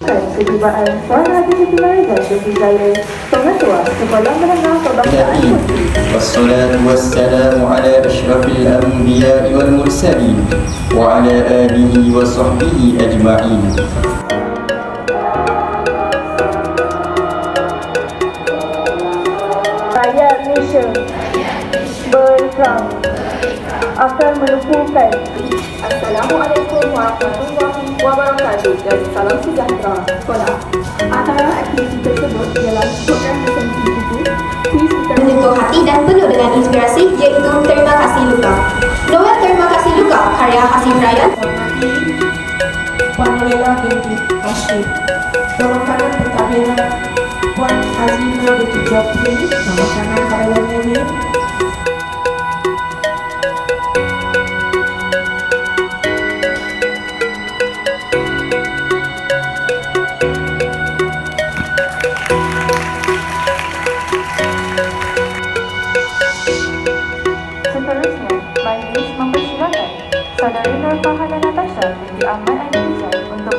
Kejumpaan Puan Hati Siti Marijan Siti Zahir Pengetua Sekolah Menengah Perbangsaan الرحيم Muslim والصلاة والسلام على أشرف الأنبياء والمرسلين وعلى آله وصحبه أجمعين Rakyat Malaysia Berperang Akan melumpuhkan Assalamualaikum warahmatullahi wabarakatuh Dan salam sejahtera Sekolah Antara aktiviti tersebut ialah program presensi buku menyentuh hati dan penuh dengan inspirasi iaitu Terima Kasih Luka. Noel Terima Kasih Luka karya Hasim Ryan. Puan Lela binti Hashim Nama kanan pentadbiran Puan Azina binti Jopri. Nama kanan President by Luis Mambusilagan sa Narino Pahalanata siya, hindi aman ay minsan, untuk